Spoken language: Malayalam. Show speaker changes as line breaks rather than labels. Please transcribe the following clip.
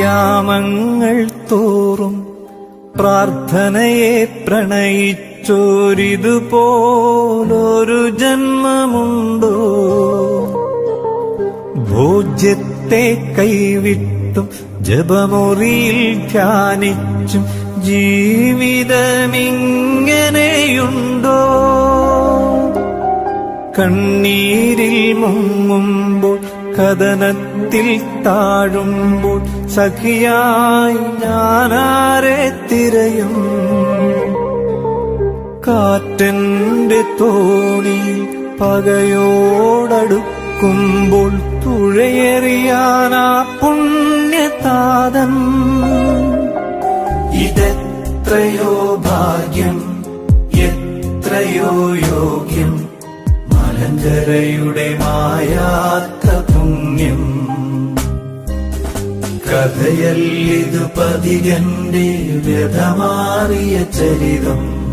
യാമങ്ങൾ തോറും പ്രാർത്ഥനയെ പ്രണയിച്ചോരിതുപോലൊരു ജന്മമുണ്ടോ? ഭോജ്യത്തെ കൈവിട്ടും ജപമുറിയിൽ ധ്യാനിച്ചും ജീവിതമിങ്ങനെയുണ്ടോ? കണ്ണീരിൽ മുങ്ങുമ്പോൾ കഥനത്തിൽ താഴുമ്പോൾ സഖിയായി ഞാനാരെ തിരയും. കാറ്റന്റെ തോണി പകയോടടുക്കുമ്പോൾ തുഴയേറിയാനാ പുണ്യതാതൻ. ഇതെത്രയോ ഭാഗ്യം എത്രയോ യോഗ്യം. മലങ്കരയുടെ മായാത്ത കഥയല്ലിതു പതികന്റെ വ്യതമാറിയ ചരിതം.